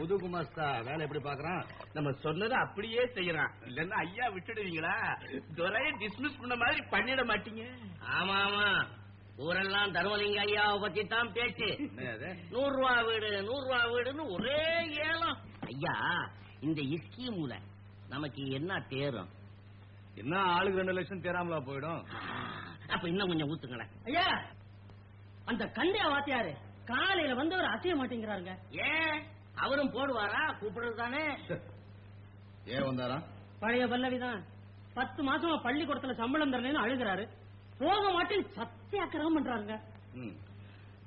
புது குமாஸ்தா வேலை எப்படி பாக்குறான் நம்ம சொன்னதை அப்படியே செய்யறான். இல்லன்னா ஐயா விட்டுடுவீங்களா? துறைய டிஸ்மிஸ் பண்ண மாதிரி பண்ணிட மாட்டீங்க. ஆமா ஆமா. ஊரெல்லாம் தர்மலிங்க ஐயாவை பத்தி தான் பேச்சு? நூறு ரூபா வீடு நூறு ரூபா வீடுன்னு ஒரே ஏலம். ஐயா இந்த இஸ்கீமுல நமக்கு என்ன தேரும்? என்ன ஆளுக்கு ரெண்டு லட்சம் தேராமலா போயிடும்? அப்ப இன்னும் கொஞ்சம் ஊத்துங்களேன். ஐயா அந்த கண்டியா வாத்தியாரு? காலையில வந்து ஒரு அசைய மாட்டேங்கிறாருங்க. ஏன் அவரும் போடுவாரா? கூப்பிடுறது தானே? ஏன் வந்தாரா? பழைய பல்லவிதான் பத்து மாசமா பள்ளிக்கூடத்துல சம்பளம் தரலன்னு அழுகிறாரு. போக மாட்டேன்னு சத்தியாக்கிரகம் பண்றாருங்க. ம்.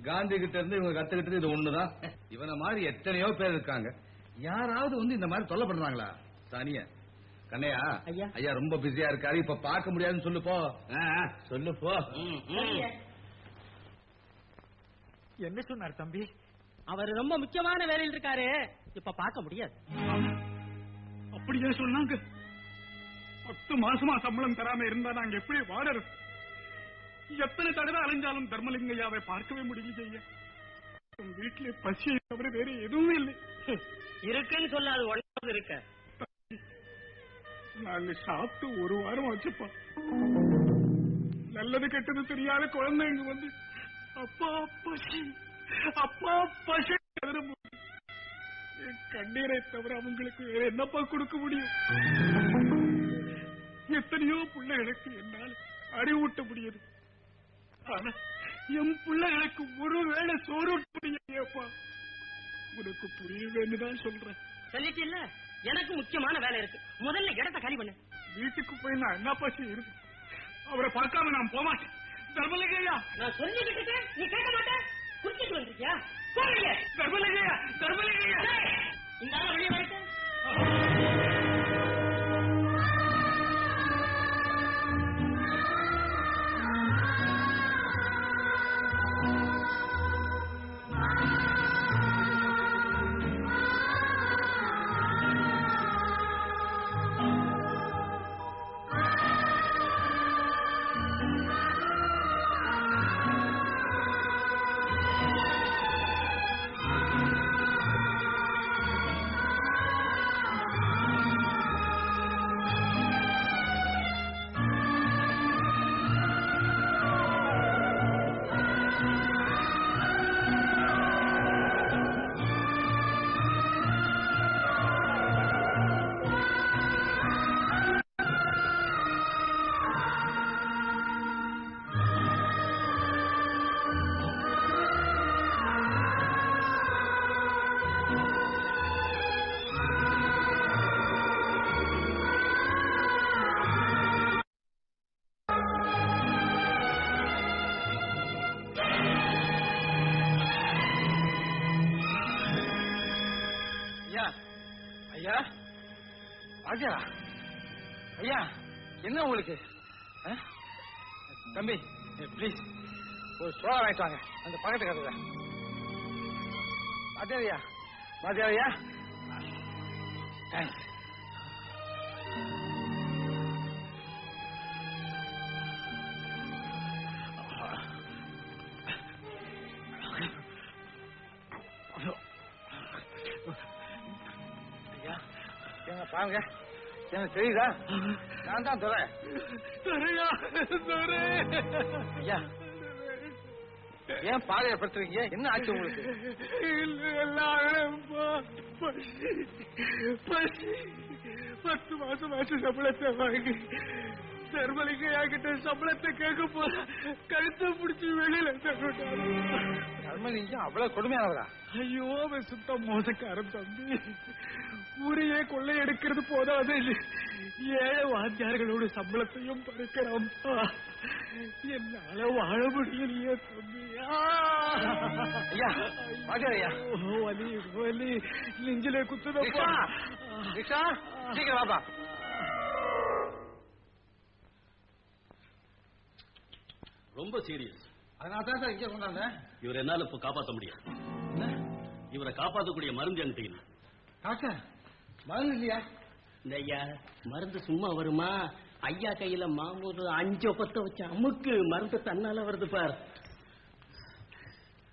காந்தி கிட்ட இருந்து இவங்க கத்துக்கிட்டது இது ஒண்ணுதான் இவன மாதிரி எத்தனையோ பேர் இருக்காங்க. யாராவது வந்து இந்த மாதிரி தொல்லை பண்றாங்களா? சானிய. கண்ணையா ஐயா. ஐயா ரொம்ப பிஸியா இருக்காரு. இப்ப பார்க்க முடியாதுன்னு சொல்லு போ. ஆ, ஆ, சொல்லு போ ம், ம். என்ன சொன்னார் தம்பி? அவர் ரொம்ப முக்கியமான வேலையில் இருக்காரு. இப்ப பார்க்க முடியாது. அப்படியே சொன்னாங்க. பத்து மாசமா சம்பளம் தராம இருந்தா நாங்க எப்படி வாடறது எத்தனை தடவை அலைஞ்சாலும் தர்மலிங்கையாவை பார்க்கவே முடியல ஐயா உன் வீட்டுல பசியை தவிர வேற எதுவும் இல்லை. இருக்குன்னு சொல்லாது ஒன்றாவது இருக்க. நாங்க சாப்பிட்டு ஒரு வாரம் வச்சுப்போம் நல்லது கெட்டது தெரியாத குழந்தைங்க வந்து அப்பா பசி. அப்பா பசி. கண்ணீரை தவிர அவங்களுக்கு வேற என்னப்பா கொடுக்க முடியும்? எத்தனையோ பிள்ளைகளுக்கு என்னால் அறிவூட்ட முடியுது. ஆனா என் பிள்ளைகளுக்கு ஒரு வேளை சோறு ஊட்ட முடியலையேப்பா. உனக்கு புரியுதுன்னு தான் சொல்றேன். சொல்லிட்டு இல்ல எனக்கு முக்கியமான வேலை இருக்கு. முதல்ல இடத்த பண்ணு. வீட்டுக்கு போய் நான் என்னப்பா செய்யுது அவரை பார்க்காம நான் போக மாட்டேன் தர்மலிங்கையா நான் சொல்லிக்கிட்டு இருக்கேன், நீ கேட்க மாட்டேன். குடிச்சிட்டு வந்திருக்கியா போறீங்க. தர்மலிங்கையா தர்மலிங்கையா இந்த வெளியே வரட்டும். ஐயா? ராஜா? ஐயா என்ன உங்களுக்கு? ஆ? தம்பி ப்ளீஸ் ஒரு சோழ வாங்கிட்டு வாங்க. அந்த பக்கத்து கதை மாத்தியாரியா மாத்தியாரியா தேங்க்ஸ் ஐயா பாருங்க. எனக்கு தெரியுதா? நான் தான் துறை ஐயா ஏன் பாதையை படுத்துறீங்க? என்ன ஆச்சு உங்களுக்கு? பத்து மாசம் ஆச்சு சம்பளத்தை வாங்கி. தர்மலிங்கையா கிட்ட சம்பளத்தை கேட்க போற கழுத்தை பிடிச்சி வெளியில தர்மலிங்கம் அவ்வளவு கொடுமையானவரா? ஐயோ அவன் சுத்த மோசக்காரன் தம்பி. ஊரையே கொள்ளையடிக்கிறது போதாது. ஏழை வாத்தியார்களோட சம்பளத்தையும் பறிக்கிறான் என்னால வாழ முடியலையே தம்பி. ஐயா வாத்தியாரையா வலி வலி. நெஞ்சிலே குத்துதப்பா. சீக்கிரம் வாப்பா. ரொம்ப சீரியஸ் அதனால தான் சார் இங்கே கொண்டாந்தேன் இவரை என்னால இப்ப காப்பாத்த முடியாது. இவரை காப்பாத்தக்கூடிய மருந்து என்கிட்ட. டாக்டர் மருந்து இல்லையா? இந்த ஐயா மருந்து சும்மா வருமா? ஐயா கையில மாமூல் அஞ்சு பத்த வச்ச அமுக்கு மருந்து தன்னால வருது பார்.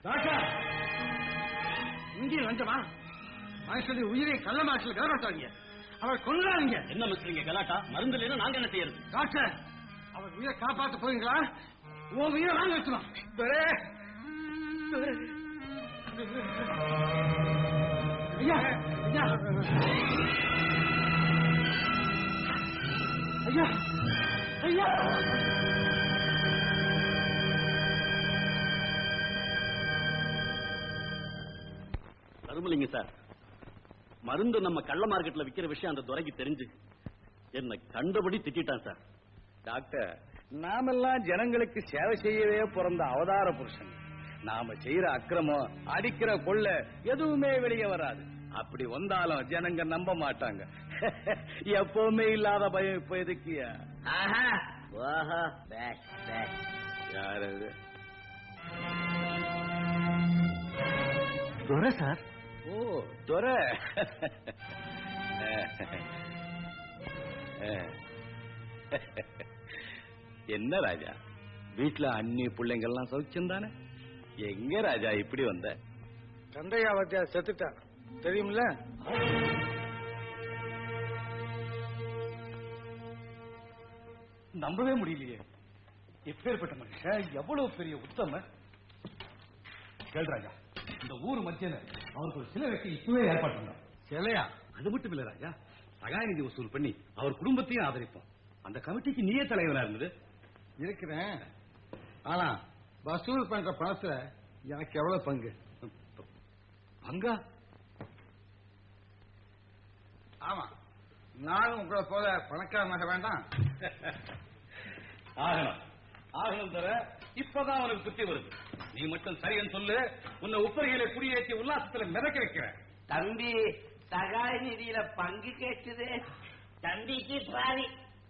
டாக்டர் இங்கே லஞ்சமா மனுஷனுடைய உயிரை கள்ள மாசல கவனத்தாங்க அவர் கொல்லாதீங்க என்ன மிஸ்டர் கலாட்டா? மருந்து இல்லைன்னா நாங்க என்ன செய்யறது? டாக்டர் அவர் உயிரை காப்பாத்த போறீங்களா? உன் உயிரை வாங்க வச்சுலாம் ஐயா ஐயா. ஐயா ஐயா. தருமலிங்க சார் மருந்து நம்ம கள்ள மார்க்கெட்ல விக்கிற விஷயம் அந்த துறைக்கு தெரிஞ்சு. என்ன கண்டபடி திட்டான் சார். டாக்டர் நாமெல்லாம் ஜனங்களுக்கு சேவை செய்யவே பிறந்த அவதார புருஷன். நாம செய்யற அக்கிரமம் அடிக்கிற கொள்ள எதுவுமே வெளியே வராது. அப்படி வந்தாலும் ஜனங்க நம்ப மாட்டாங்க. எப்பவுமே இல்லாத பயம் இப்ப எதுக்கியா? யார் துரை சார். ஓ துரை. என்ன ராஜா? வீட்டுல அண்ணி பிள்ளைங்கெல்லாம் சௌக்கியம் தானே எங்க ராஜா இப்படி வந்த? தந்தையா வத்தியா செத்துட்டான் தெரியுமில்ல? நம்பவே முடியலையே. எப்பேற்பட்ட மனுஷன்? எவ்வளவு பெரிய உத்தம? கேள் ராஜா இந்த ஊர் மத்தியில அவருக்கு ஒரு சிலை வைக்க இப்பவே ஏற்பாடு பண்ணோம். சிலையா? அது மட்டும் இல்ல ராஜா. சகாயநிதி வசூல் பண்ணி அவர் குடும்பத்தையும் ஆதரிப்போம். அந்த கமிட்டிக்கு நீயே தலைவரா இருந்தது. இருக்கிறேன். ஆனா வசூல் பண்ற பணத்துல எனக்கு எவ்வளவு பங்கு? பங்கா? ஆமா. நானும் உங்களை போல பணக்காரனாக வேண்டாம். ஆகணும். ஆகணும் தர இப்பதான் அவனுக்கு புத்தி வருது. நீ மட்டும் சரியன்னு சொல்லு உன்னை உப்பரிகளை குடியேற்றி உல்லாசத்துல மிதக்க வைக்கிறேன். தம்பி சகாய நிதியில பங்கு கேட்டுது. தம்பிக்கு பாதி.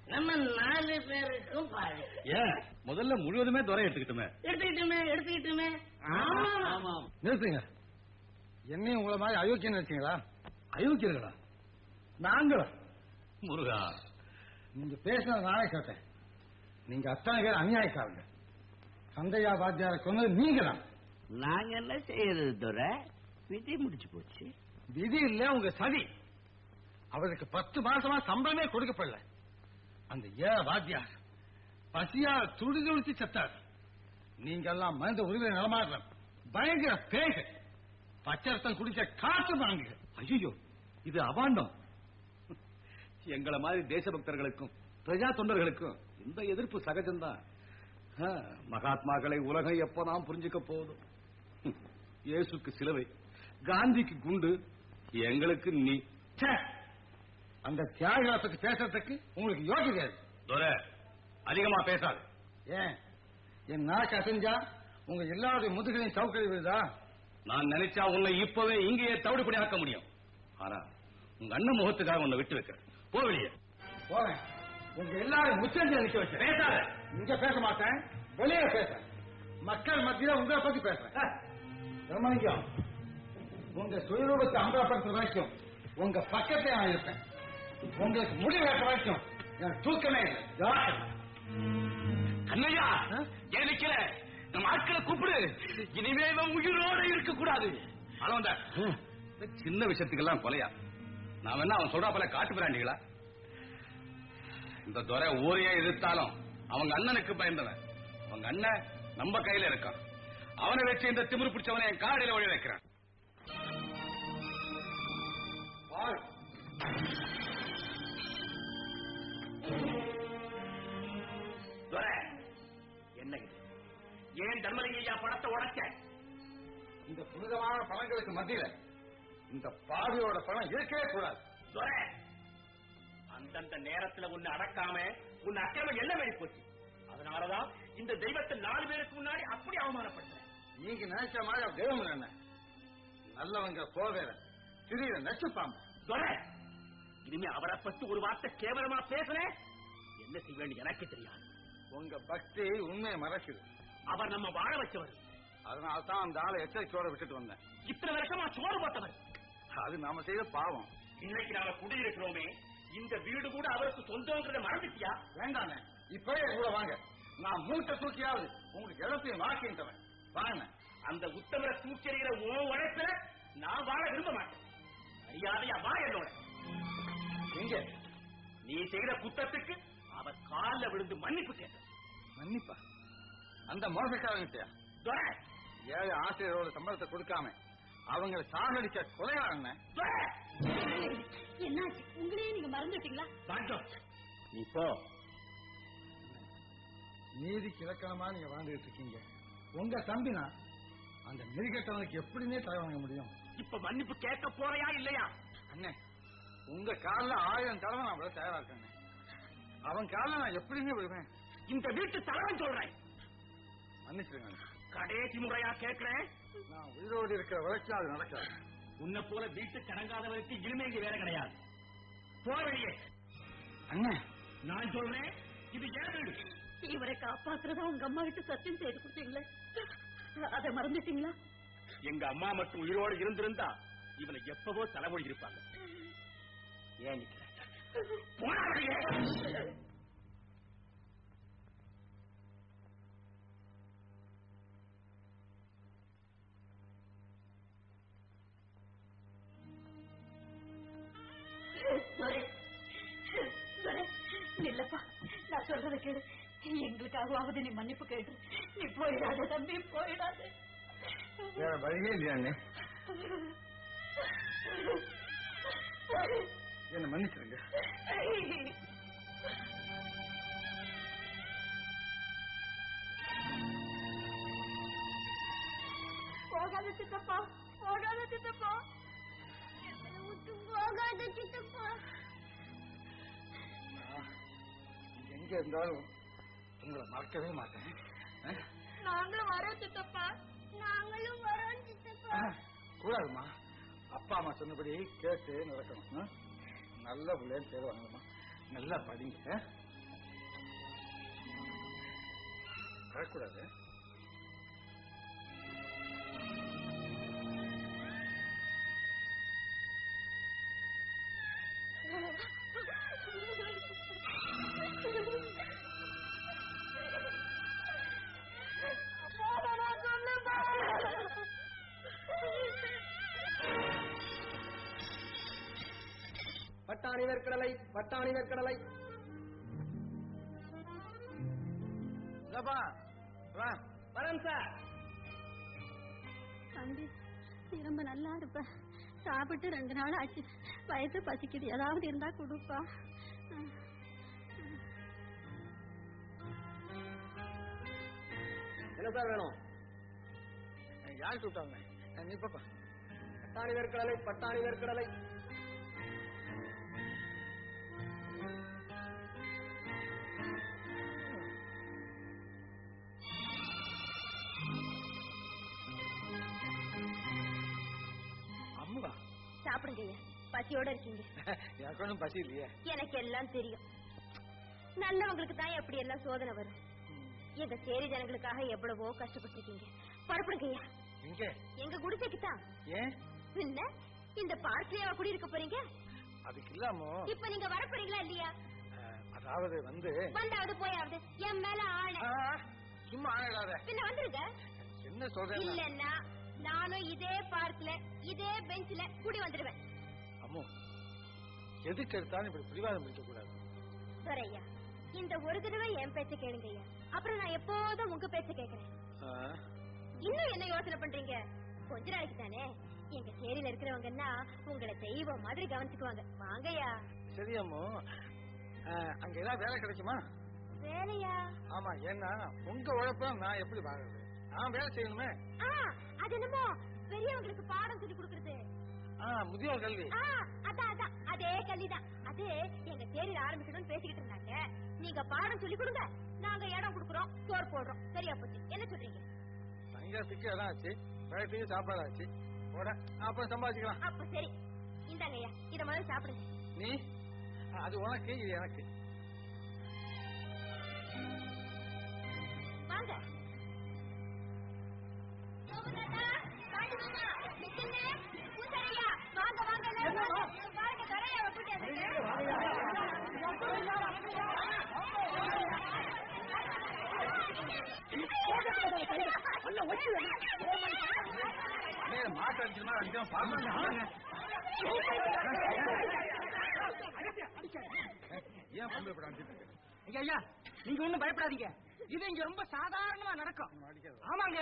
நம்ம நாலு பேருக்கும் பாதி ஏன்? முதல்ல முழுவதுமே துறை எடுத்துக்கிட்டுமே. எடுத்துக்கிட்டுமே எடுத்துக்கிட்டுமே. ஆமா நிறுத்துங்க. என்னையும் உங்களை மாதிரி அயோக்கியம் நினைச்சீங்களா? அயோக்கியர்களா? நாங்களா? முருகா. நீங்க பேசினது நானே கேட்டேன். நீங்க அத்தனை பேர் அநியாயக்காரங்க. சந்தையா வாத்தியாரை கொண்டது நீங்க தான் நாங்க என்ன செய்யறது துரை? விதி முடிச்சு போச்சு. விதி இல்ல உங்க சதி. அவருக்கு பத்து மாசமா சம்பளமே கொடுக்கப்படல. அந்த ஏ வாத்தியார் பசியா துடி துடிச்சு செத்தார். நீங்க எல்லாம் மனித உரிமை நலமாடுற பயங்கர பேக. பச்சரத்தம் குடிச்ச காற்று வாங்குங்க ஐயோ இது அபாண்டம். எங்களை மாதிரி தேசபக்தர்களுக்கும் பிரஜா தொண்டர்களுக்கும் இந்த எதிர்ப்பு சகஜம்தான். மகாத்மாக்களை உலகம் எப்பதான் புரிஞ்சுக்க போதும்? இயேசுக்கு சிலுவை காந்திக்கு குண்டு எங்களுக்கு நீ! அந்த தியாகிகளை பத்தி பேசுறதுக்கு உங்களுக்கு யோகிதை துரை அதிகமா பேசாது. ஏன்? என் நாக்கு அசைஞ்சா உங்க எல்லாருடைய முதுகலையும் சவுக்கடி விழுதா? நான் நினைச்சா உன்னை இப்பவே இங்கேயே தவிடுபடி ஆக்க முடியும். ஆனா உங்க அண்ணன் முகத்துக்காக உன்னை விட்டு வைக்கிறேன். போ வெளியே. போறேன் உங்க எல்லாரும் முச்சந்தி நிக்க வச்சேன் பேசாத. இங்க பேச மாட்டேன். வெளியே பேசுறேன் மக்கள் மத்தியில உங்களை பத்தி பேசுறேன். ரமணிக்கம் உங்க சுயரூபத்தை அம்பலப்படுத்துற வரைக்கும் உங்க பக்கத்தை நான் இருப்பேன். உங்களுக்கு முடிவு வரைக்கும் தூக்கமே. கண்ணையா ஏன் நிக்கல? நம்ம ஆட்களை கூப்பிடு. இனிமே உயிரோட இருக்க கூடாது அளவந்த சின்ன விஷயத்துக்கெல்லாம் கொலையா? நான் வேணா அவன் சொல்றா போல காட்டு பிராண்டிகளா இந்த துறை ஊரையே எதிர்த்தாலும் அவங்க அண்ணனுக்கு பயந்தவன். அவங்க அண்ணன் நம்ம கையில இருக்கான். அவனை வச்சு இந்த திமிரு பிடிச்சவனை என் காடியில ஒழி வைக்கிறான். ஏன் தர்மலிங்கய்யா படத்தை உடைச்ச? இந்த புனிதமான பணங்களுக்கு மத்தியில இந்த பாவியோட பணம் இருக்கவே கூடாது. அந்தந்த நேரத்துல உன்னை அடக்காம உன் அக்கிரமம் என்ன வேண்டி போச்சு? அதனாலதான் இந்த தெய்வத்தை நாலு பேருக்கு முன்னாடி அப்படி அவமானப்படுத்துறேன் நீங்க நினைச்ச மாதிரி தெய்வம் என்ன? நல்லவங்க போவேற திடீர நச்சு பாம்பு துரை இனிமே அவரை பத்தி ஒரு வார்த்தை கேவலமா பேசுறேன் என்ன செய்ய வேண்டிய எனக்கு தெரியாது. உங்க பக்தி உண்மையை மறைக்குது அவர் நம்ம வாழ வச்சவர் அதனால தான் அந்த ஆளை எச்சரிக்கையோட விட்டுட்டு வந்தேன். இத்தனை வருஷமா சோறு போட்டவர். அது நாம செய்த பாவம். இன்னைக்கு நாம குடியிருக்கிறோமே இந்த வீடு கூட அவருக்கு சொந்தங்கிறத மறந்துட்டியா? வேண்டானே இப்பவே கூட வாங்க. நான் மூட்டை தூக்கியாவது உங்களுக்கு இடத்தையும் வாக்கின்றவன் வாங்க. அந்த உத்தமரை தூக்கறிகிற உன் உழைப்புல நான் வாழ விரும்ப மாட்டேன். மரியாதையா வா என்னோட. எங்க? நீ செய்த குத்தத்துக்கு அவர் கால்ல விழுந்து மன்னிப்பு கேட்டார். மன்னிப்பா? அந்த மோசக்காரங்கிட்டயா ஏழு ஆசிரியரோட சம்பளத்தை கொடுக்காம அவங்களை சாகடிச்ச கொலையாளன. என்னாச்சு? உங்களையே நீங்க மறந்துட்டீங்களா? பாண்டம், நீ போ. நீதி கிழக்கணமா நீங்க வாழ்ந்துட்டு இருக்கீங்க. உங்க தம்பினா அந்த மிருகட்டவனுக்கு எப்படின்னே தலை வாங்க முடியும். இப்ப மன்னிப்பு கேட்க போறையா இல்லையா? அண்ணே உங்க காலில் ஆயிரம் தடவை நான் விட தயாரா இருக்கேன் அவன் காலில் நான் எப்படிங்க விடுவேன் இந்த வீட்டு தலைவன் சொல்றேன். மன்னிச்சிருங்க. கடைசி முறையா கேட்கிறேன். நான் உயிரோடு இருக்கிற வரைக்கும் அது நடக்காது. உன்னை போல வீட்டு கடங்காதவருக்கு இனிமே இங்க வேற கிடையாது. போற அண்ணே. நான் சொல்றேன் இது ஏன் வீடு இவரை காப்பாத்துறதா உங்க அம்மா கிட்ட சத்தியம் செய்து கொடுத்தீங்களே? அதை மறந்துட்டீங்களா? எங்க அம்மா மட்டும் உயிரோடு இருந்திருந்தா இவனை எப்பவோ தலைமொழி இருப்பாங்க ஏன் நிக்கிற? நில்லப்பா நான் சொல்றதை கேளு. எங்களுக்காகவாவது நீ மன்னிப்பு கேட்டு நீ போயிடாத தம்பி போயிடாத. வழியே இல்லையா என்ன மன்னிச்சிருங்க. போகாத சித்தப்பா போகாத சித்தப்பா. போகாத சித்தப்பா. எங்க இருந்தாலும் உங்களை மறக்கவே மாட்டேன்? நாங்களும் வரோம் சித்தப்பா. நாங்களும் வரோம் சித்தப்பா. ஆ, கூடாதும்மா. அப்பா அம்மா சொன்னபடி கேட்டு நடக்கணும்? நல்ல பிள்ளைன்னு பேர் வாங்கம்மா நல்லா படிங்க? வரக்கூடாது. பட்டாணி வேர்க்கடலை பட்டாணி வேர்க்கடலை வரேன் சார் தம்பி திரும்ப நல்லா இருப்ப. சாப்பிட்டு ரெண்டு நாள் ஆச்சு. வயசு பசிக்குது. ஏதாவது இருந்தா கொடுப்பா. என்ன சார் வேணும்? யார் கூப்பிட்டாங்க நீ பாப்பா. பட்டாணி வேர்க்கடலை பட்டாணி வேர்க்கடலை சாப்பிடுங்க பசியோட இருக்கீங்க. எனக்கு ஒன்றும் பசி இல்லையே. எனக்கு எல்லாம் தெரியும். நல்லவங்களுக்கு தான் எப்படி எல்லாம் சோதனை வரும். எங்க சேரி ஜனங்களுக்காக எவ்வளவோ கஷ்டப்பட்டிருக்கீங்க. புறப்படுங்க ஐயா. எங்க? எங்க குடிசைக்கு தான். ஏன்? என்ன இந்த பார்க்லயே குடியிருக்க போறீங்க? அதுக்கு இல்லாமோ? இப்ப நீங்க வர போறீங்களா இல்லையா அதாவது வந்து வந்தாவது போயாவது என் மேல ஆணை ஆ, சும்மா ஆயிடாத பின்ன வந்துருங்க. என்ன சொல்றேன் இல்லன்னா நானும் இதே பார்க்ல இதே பெஞ்ச்ல கூடி வந்துடுவேன். அம்மு எதுக்கு எடுத்தாலும் இப்படி பிடிவாதம் பிடிக்க கூடாது. துரையா இந்த ஒரு தடவை என் பேச்ச கேளுங்க ஐயா. அப்புறம் நான் எப்போதும் உங்க பேச்ச கேக்குறேன் இன்னும் என்ன யோசனை பண்றீங்க? கொஞ்ச நாளைக்கு தானே. எங்க சேரியில இருக்கிறவங்கன்னா உங்களை தெய்வம் மாதிரி கவனிச்சுக்குவாங்க. வாங்கய்யா சரி அம்மு அங்க ஏதாவது வேலை கிடைக்குமா? வேலையா? ஆமா ஏன்னா உங்க உழைப்ப நான் எப்படி வாங்குறது? நான் வேலை செய்யணுமே. அது என்னமோ பெரியவங்களுக்கு பாடம் சொல்லி கொடுக்கறது. முதியோர் கல்வி. அதான் அதான். அதே கல்விதான். அது எங்க தேரில் ஆரம்பிக்கணும்னு பேசிக்கிட்டு இருந்தாங்க. நீங்க பாடம் சொல்லி கொடுங்க. நாங்க இடம் கொடுக்குறோம் சோறு போடுறோம். சரியா போச்சு. என்ன சொல்றீங்க? தங்கத்துக்கு இடம் ஆச்சு. வயசுக்கு சாப்பாடு ஆச்சு. போட அப்புறம் சம்பாதிக்கலாம் அப்ப சரி. இந்தாங்கய்யா இத முதல்ல சாப்பிடுங்க. நீ? அது உனக்கு இது எனக்கு. வாங்க. ஏன் பொம்பளை படம் அடிச்சிட்டு இருக்க? ஐயா நீங்க ஒண்ணும் பயப்படாதீங்க. இது இங்க ரொம்ப சாதாரணமா நடக்கும். ஆமாங்க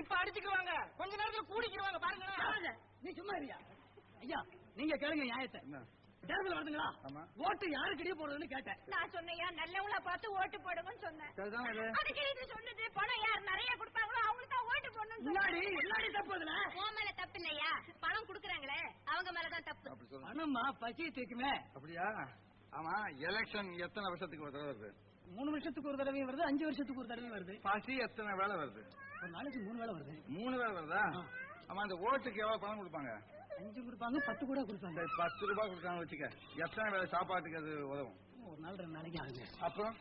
இப்ப அடிச்சுக்குவாங்க கொஞ்ச நேரத்துல கூடிக்கிடுவாங்க பாருங்க நீ சும்மா இருயா ஐயா நீங்க கேளுங்க நியாயத்தை? தேர்தல் வருதுங்களா? ஆமா. ஓட்டு யாருக்கிட்டே போடுறதுன்னு கேட்டேன். நான் சொன்னையா நல்லவங்களா பார்த்து ஓட்டு போடுங்கன்னு சொன்னேன். அதுக்கு இது சொன்னது பணம் யார் நிறைய கொடுப்பாங்களோ அவங்களுக்கு தான் ஓட்டு போடணும்னு முன்னாடி முன்னாடி தப்பு அதுல. உன் மேல தப்பு இல்லையா? பணம் குடுக்குறாங்களே அவங்க மேலதான் தப்பு. பணமா? பசி தீக்குமே அப்படியா? ஆமா எலெக்ஷன் எத்தனை வருஷத்துக்கு ஒரு தடவை வருது? மூணு வருஷத்துக்கு ஒரு தடவையும் வருது அஞ்சு வருஷத்துக்கு ஒரு தடவையும் வருது. பசி எத்தனை வேலை வருது? ஒரு நாளைக்கு மூணு வேளை வருது. மூணு வேலை வருதா? ஆமா அந்த ஓட்டுக்கு எவ்வளவு பணம் கொடுப்பாங்க? அஞ்சு கொடுப்பாங்க பத்து கூட கொடுப்பாங்க. பத்து ரூபாய் கொடுக்காங்க வச்சுக்க. எத்தனை வேலை சாப்பாட்டுக்கு அது உதவும்? ஒரு நாள் ரெண்டு நாளைக்கு ஆகுது அப்புறம்?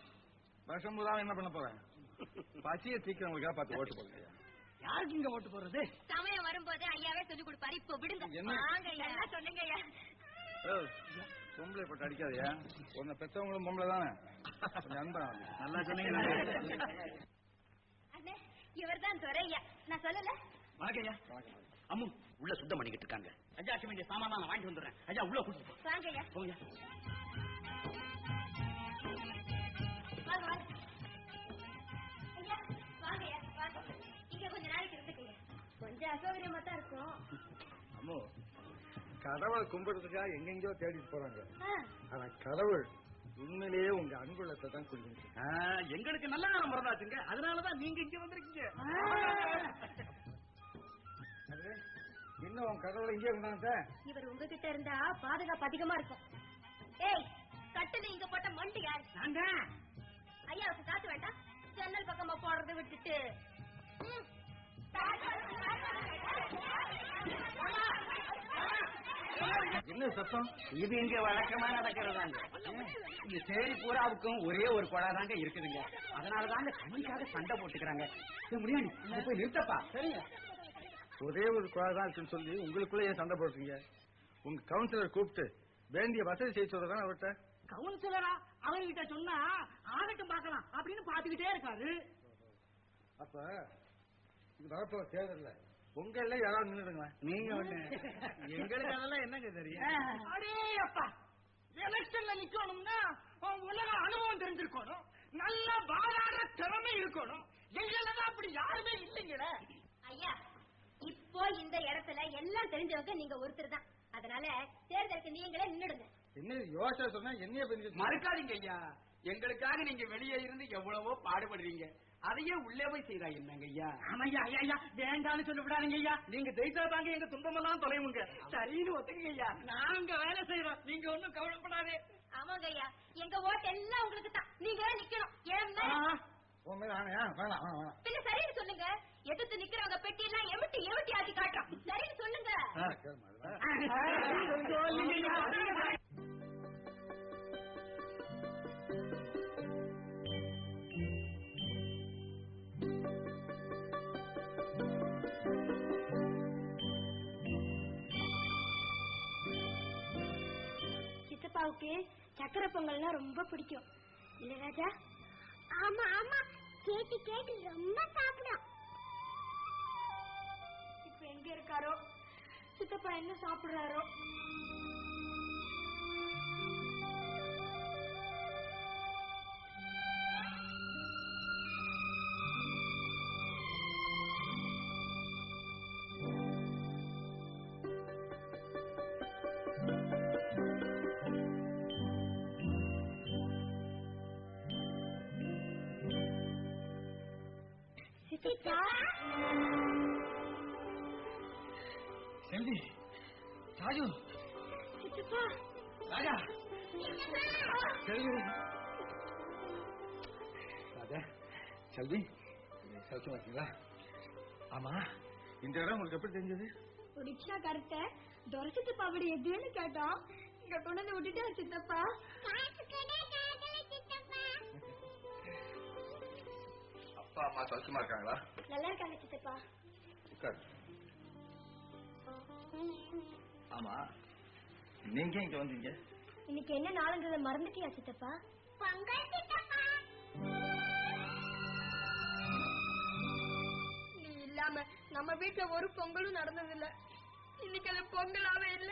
வருஷம் பூரா என்ன பண்ண போறேன்? பசியை தீக்கிறவங்களுக்காக பார்த்து ஓட்டு போடுங்க யாருக்கு இங்க ஓட்டு போடுறது? சமயம் வரும்போது ஐயாவே சொல்லி கொடுப்பாரு. இப்ப விடுங்க. என்ன? சொன்னீங்க ஏய், பொம்பளை போட்டு அடிக்காதயா உன்னை பெற்றவங்களும் பொம்பளை தானே? அன்பா நல்லா அண்ணே இவர்தான் துரையா நான் சொல்லல. வணக்கம் ஐயா. அம்மு உள்ள சுத்தம் பண்ணிக்கிட்டு இருக்காங்க. அஜாக்கு வேண்டிய சாமான் நான் வாங்கிட்டு வந்துடுறேன். ஐயா உள்ள கூட்டிட்டு போ. வாங்க ஐயா போங்க இங்க கொஞ்ச நாளைக்கு இருந்துக்கங்க கொஞ்சம் அசௌகரியமா தான் இருக்கும். அம்மோ கடவுளை கும்பிடுறதுக்காக எங்கெங்கயோ தேடிட்டு போறாங்க. ஆ, ஆனா கடவுள் உண்மையிலேயே உங்க அன்புள்ளத்தை தான் ஆ, எங்களுக்கு நல்ல நேரம் பிறந்தாச்சுங்க அதனாலதான் நீங்க இங்க வந்திருக்கீங்க. இன்னும் உன் கடவுளை இங்கே கொண்டாந்த இவர் உங்ககிட்ட இருந்தா பாதுகாப்பு அதிகமா இருக்கும். ஏய் கட்டுது இங்க போட்ட மண்டு யார்? ஐயாவுக்கு காசு வேண்டாம். ஜன்னல் பக்கமா போடுறதை விட்டுட்டு. என்ன சத்தம்? இது இங்க வழக்கமா நடக்கிறதாங்க. இந்த சேரி பூராவுக்கும் ஒரே ஒரு குழா தாங்க இருக்குதுங்க. அதனாலதாங்க தண்ணிக்காக சண்டை போட்டுக்கிறாங்க. முடியாது போய் நிறுத்தப்பா. சரிங்க. ஒரே ஒரு குழா தான் இருக்குன்னு சொல்லி உங்களுக்குள்ள ஏன் சண்டை போடுறீங்க? உங்க கவுன்சிலர் கூப்பிட்டு வேண்டிய வசதி செய்ய சொல்றதான் அவர்கிட்ட. கவுன்சிலரா அவர்கிட்ட சொன்னா ஆகட்டும் பார்க்கலாம் அப்படின்னு பாத்துக்கிட்டே இருக்காரு. அப்ப இது வரப்போ தேர்தல்ல உங்கள யாராவது நின்றுடுங்களேன். நீங்க ஒண்ணு. எங்களுக்கு அதெல்லாம் என்னங்க தெரியும்? அடே அப்பா எலெக்ஷன்ல நிக்கணும்னா உன் உலக அனுபவம் தெரிஞ்சிருக்கணும். நல்ல வாதாடுற திறமை இருக்கணும். எங்களதான் அப்படி யாருமே இல்லைங்களே. ஐயா இப்போ இந்த இடத்துல எல்லாம் தெரிஞ்சவங்க நீங்க ஒருத்தர் தான். அதனால தேர்தலுக்கு நீங்களே நின்னுடுங்க. என்ன யோசனை சொன்னா என்னைய மறுக்காதீங்க ஐயா. எங்களுக்காக நீங்க வெளியே இருந்து எவ்வளவோ பாடுபடுறீங்க. அதையே உள்ளே போய் செய்யறா என்னங்க ஐயா? ஆமையா ஐயா ஐயா வேண்டாம்னு சொல்ல விடாதீங்க ஐயா. நீங்க ஜெயிச்சா தாங்க எங்க துன்பமெல்லாம் தொலைவுங்க. சரின்னு ஒத்துங்க ஐயா. நாங்க வேலை செய்யறோம் நீங்க ஒண்ணும் கவலைப்படாதே. ஆமாங்க ஐயா. எங்க ஓட்டு எல்லாம் உங்களுக்கு தான் நீங்க தான் நிக்கணும் ஏன்? உன் மேல ஆணையா? வேணாம் வேணாம் வேணாம். எதிர்த்து நிக்கிறவங்க பெட்டி எல்லாம் எமிட்டி எமிட்டி ஆக்கி காட்டுறோம் சரின்னு சொல்லுங்க. சித்தப்பாவுக்கு சக்கரை பொங்கல்னா ரொம்ப பிடிக்கும். இல்ல ராஜா? ஆமா ஆமா. கேட்டு கேட்டு ரொம்ப சாப்பிடும். இப்ப எங்க இருக்காரோ சித்தப்பா என்ன சாப்பிடுறாரோ சித்தப்பா ராஜா ராஜா செல்வி சௌக்கியமா இருக்கீங்களா? ஆமா இந்த இடம் உங்களுக்கு எப்படி தெரிஞ்சது? ரிக்ஷா கருத்த துரசித்து பாவடி எதுன்னு கேட்டோம் இங்க கொண்டு வந்து விட்டுட்டா சித்தப்பா. அப்பா அம்மா சௌக்கியமா இருக்காங்களா? நல்லா இருக்காங்க சித்தப்பா. உட்காரு. ஆமா நீங்க இங்க வந்தீங்க? இன்னைக்கு என்ன நாளுங்கிறத மறந்துட்டியா சித்தப்பா? பொங்கல் சித்தப்பா. நீ இல்லாம நம்ம வீட்டுல ஒரு பொங்கலும் நடந்தது இல்ல இன்னைக்கு அது பொங்கலாவே இல்ல